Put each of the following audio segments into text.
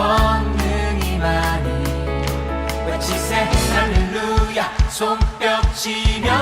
권능이 많이 외치세. 할렐루야. 손뼉치며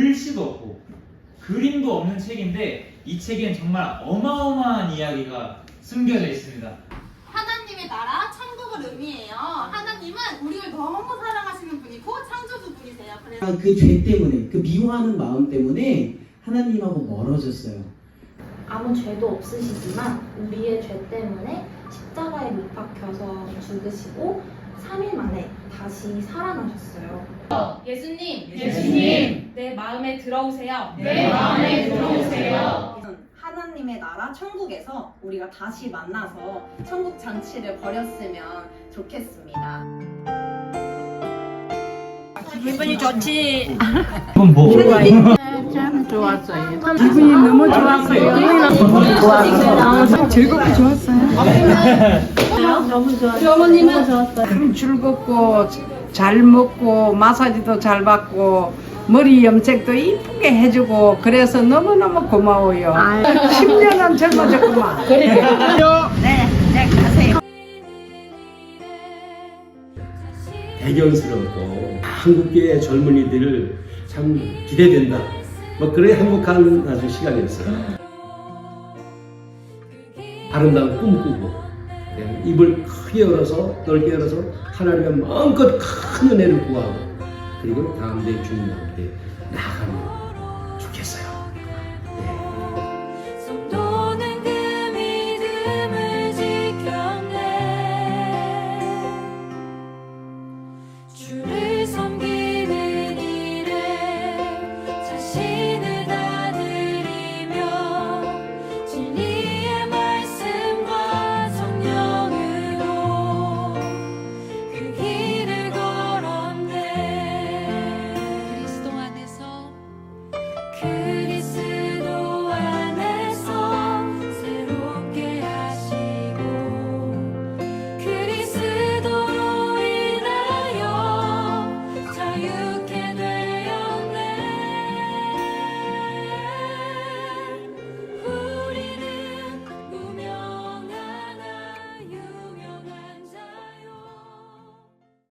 글씨도 없고 그림도 없는 책인데 이 책엔 정말 어마어마한 이야기가 숨겨져 있습니다. 하나님의 나라 천국을 의미해요. 하나님은 우리를 너무 사랑하시는 분이고 창조주 분이세요. 그래서 그 죄 때문에 그 미워하는 마음 때문에 하나님하고 멀어졌어요. 아무 죄도 없으시지만 우리의 죄 때문에 십자가에 못 박혀서 죽으시고 3일 만에 다시 살아나셨어요. 예수님, 예수님, 내 마음에 들어오세요. 내 마음에 들어오세요. 하나님의 나라 천국에서 우리가 다시 만나서 천국 잔치를 벌였으면 좋겠습니다. 기분이 좋지. 이건 뭐? 참 좋았어요. 기분이 너무 좋았어요. 좋았어요. 즐겁고 좋았어요. 너무 좋았어요. 어머님은 좋았어요. 참 즐겁고 잘 먹고 마사지도 잘 받고 머리 염색도 이쁘게 해주고 그래서 너무너무 고마워요. 10년은 젊어졌구만. 네, 네, 가세요. 대견스럽고 한국계 젊은이들을 참 기대된다. 뭐 그런 행복한 아주 시간이었어요. 아름다운 꿈 꾸고 네, 입을 크게 열어서 넓게 열어서 하나님의 마음껏 큰 은혜를 구하고 그리고 다음 day 주님 함께 나가면 좋겠어요.